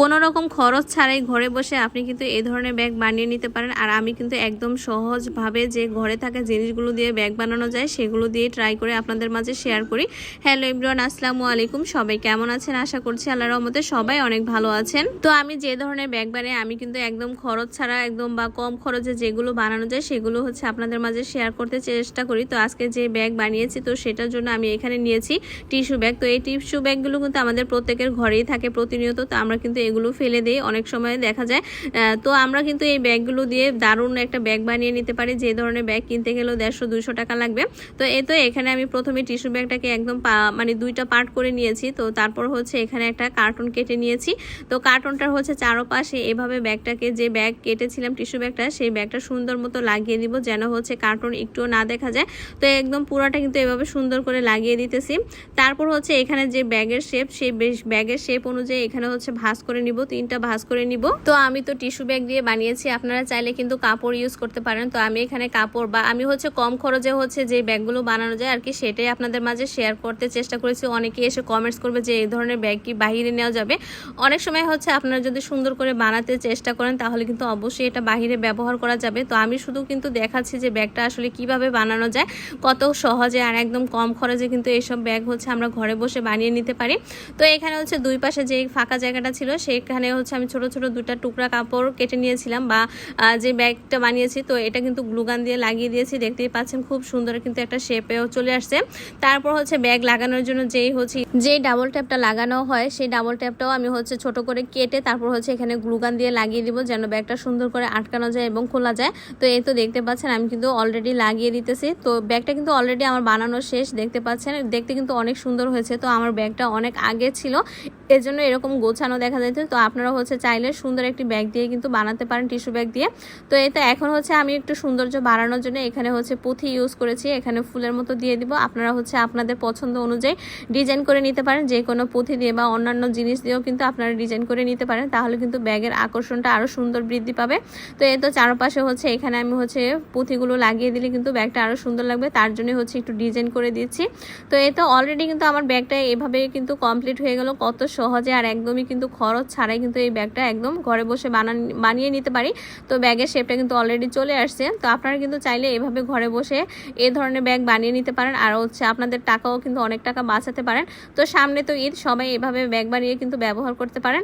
কোনো রকম খরচ ছাড়াই ঘরে বসে আপনি কিন্তু এই ধরনের ব্যাগ বানিয়ে নিতে পারেন। আর আমি কিন্তু একদম সহজভাবে যে ঘরে থাকা জিনিসগুলো দিয়ে ব্যাগ বানানো যায়, সেগুলো দিয়ে ট্রাই করে আপনাদের মাঝে শেয়ার করি। হ্যালো এভরিওয়ান আসসালামু আলাইকুম। সবাই কেমন আছেন? আশা করছি আল্লাহর রহমতে সবাই অনেক ভালো আছেন। তো আমি যে ধরনের ব্যাগ বানাই আমি কিন্তু একদম খরচ ছাড়া একদম বা কম খরচে যেগুলো বানানো যায়, সেগুলো হচ্ছে আপনাদের মাঝে শেয়ার করতে চেষ্টা করি। তো আজকে যে ব্যাগ বানিয়েছি, তো সেটার জন্য আমি এখানে নিয়েছি টিস্যু ব্যাগ তো এই টিস্যু ব্যাগগুলো কিন্তু আমাদের প্রত্যেকের ঘরেই থাকে প্রতিনিয়ত। তো আমরা কিন্তু এগুলো ফেলে দিই। অনেক সময় দেখা যায় তো আমরা কিন্তু এই ব্যাগগুলো দিয়ে দারুণ একটা ব্যাগ বানিয়ে নিতে পারি। যে ধরনের ব্যাগ কিনতে গেলেও দেড়শো, দুশো টাকা লাগবে। তো এই তো এখানে আমি প্রথমে টিস্যু ব্যাগটাকে একদম মানে দুইটা পার্ট করে নিয়েছি। তো তারপর হচ্ছে এখানে একটা কার্টুন কেটে নিয়েছি। তো কার্টুনটার হচ্ছে চারোপাশে এভাবে ব্যাগটাকে যে ব্যাগ কেটেছিলাম টিস্যু ব্যাগটা, সেই ব্যাগটা সুন্দর মতো লাগিয়ে দিব যেন হচ্ছে কার্টুন একটুও না দেখা যায়। তো একদম পুরাটা কিন্তু এভাবে সুন্দর করে লাগিয়ে দিতেছি। তারপর হচ্ছে এখানে যে ব্যাগের শেপ সেই ব্যাগের শেপ অনুযায়ী এখানে হচ্ছে করে নিব, তিনটা ভাঁজ করে নিব। তো আমি তো টিস্যু ব্যাগ দিয়ে বানিয়েছি, আপনারা চাইলে কিন্তু কাপড় ইউজ করতে পারেন। তো আমি এখানে কাপড় বা আমি হচ্ছে কম খরচে হচ্ছে যে ব্যাগগুলো বানানো যায়, আর কি সেটাই আপনাদের মাঝে শেয়ার করতে চেষ্টা করেছি। অনেকে এসে কমেন্টস করবে যে এই ধরনের ব্যাগ কি বাহিরে নেওয়া যাবে। অনেক সময় হচ্ছে আপনারা যদি সুন্দর করে বানাতে চেষ্টা করেন, তাহলে কিন্তু অবশ্যই এটা বাহিরে ব্যবহার করা যাবে। তো আমি শুধু কিন্তু দেখাচ্ছি যে ব্যাগটা আসলে কীভাবে বানানো যায়, কত সহজে আর একদম কম খরচে কিন্তু এইসব ব্যাগ হচ্ছে আমরা ঘরে বসে বানিয়ে নিতে পারি। তো এখানে হচ্ছে দুই পাশে যে ফাঁকা জায়গাটা ছিল সেখানে হচ্ছে আমি ছোট ছোট দুটা টুকরা কাপড় কেটে নিয়েছিলাম বা যে ব্যাগটা বানিয়েছি, তো এটা কিন্তু গ্লুগান দিয়ে লাগিয়ে দিয়েছি। দেখতেই পাচ্ছেন খুব সুন্দর কিন্তু একটা শেপেও চলে আসছে। তারপর হচ্ছে ব্যাগ লাগানোর জন্য যেই হচ্ছে যেই ডাবল ট্যাপটা লাগানো হয়, সেই ডাবল ট্যাপটাও আমি হচ্ছে ছোট করে কেটে তারপর হচ্ছে এখানে গ্লুগান দিয়ে লাগিয়ে দিব যেন ব্যাগটা সুন্দর করে আটকানো যায় এবং খোলা যায়। তো এই তো দেখতে পাচ্ছেন আমি কিন্তু অলরেডি লাগিয়ে দিতেছি। তো ব্যাগটা কিন্তু অলরেডি আমার বানানো শেষ, দেখতে পাচ্ছেন? দেখতে কিন্তু অনেক সুন্দর হয়েছে। তো আমার ব্যাগটা অনেক আগে ছিল। এর জন্য এরকম গোছানো দেখা যাইতে তো আপনারা হচ্ছে চাইলে সুন্দর একটি ব্যাগ দিয়ে কিন্তু বানাতে পারেন টিস্যু ব্যাগ দিয়ে। তো তো এখন হচ্ছে আমি একটু সৌন্দর্য বাড়ানোর জন্য এখানে হচ্ছে পুঁথি ইউজ করেছি। এখানে ফুলের মতো দিয়ে দিব। আপনারা হচ্ছে আপনাদের পছন্দ অনুযায়ী ডিজাইন করে নিতে পারেন। যে কোনো পুঁথি দিয়ে বা অন্যান্য জিনিস দিয়েও কিন্তু আপনারা ডিজাইন করে নিতে পারেন। তাহলে কিন্তু ব্যাগের আকর্ষণটা আরও সুন্দর বৃদ্ধি পাবে। তো এই তো চারপাশে হচ্ছে এখানে আমি হচ্ছে পুঁথিগুলো লাগিয়ে দিলে কিন্তু ব্যাগটা আরও সুন্দর লাগবে। তার জন্য হচ্ছে একটু ডিজাইন করে দিচ্ছি। তো এই তো অলরেডি কিন্তু আমার ব্যাগটা এভাবে কিন্তু কমপ্লিট হয়ে গেল। কত সহজে আর একদমই কিন্তু খরচ ছাড়াই কিন্তু এই ব্যাগটা একদম ঘরে বসে বানান, বানিয়ে নিতে পারি। তো ব্যাগের শেপটা কিন্তু অলরেডি চলে আসছে। তো আপনারা কিন্তু চাইলে এভাবে ঘরে বসে এই ধরনের ব্যাগ বানিয়ে নিতে পারেন। আর হচ্ছে আপনাদের টাকাও কিন্তু অনেক টাকা বাঁচাতে পারেন। তো সামনে তো ঈদ, সবাই এভাবে ব্যাগ বানিয়ে কিন্তু ব্যবহার করতে পারেন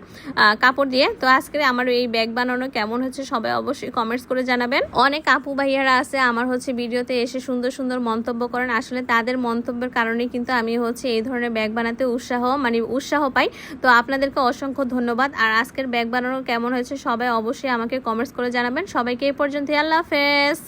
কাপড় দিয়ে। তো আজকে আমার এই ব্যাগ বানানো কেমন হচ্ছে সবাই অবশ্যই কমেন্টস করে জানাবেন। অনেক আপু ভাইয়ারা আছে, আমার হচ্ছে ভিডিওতে এসে সুন্দর সুন্দর মন্তব্য করেন। আসলে তাদের মন্তব্যের কারণে কিন্তু আমি হচ্ছে এই ধরনের ব্যাগ বানাতে উৎসাহ মানে উৎসাহ পাই। তো আপনাদেরকে অসংখ্য ধন্যবাদ। আর আজকের ব্যাগ বানানো কেমন হয়েছে সবাই অবশ্যই আমাকে কমেন্টস করে জানাবেন। সবাইকে এই পর্যন্ত আল্লাহ হাফেজ।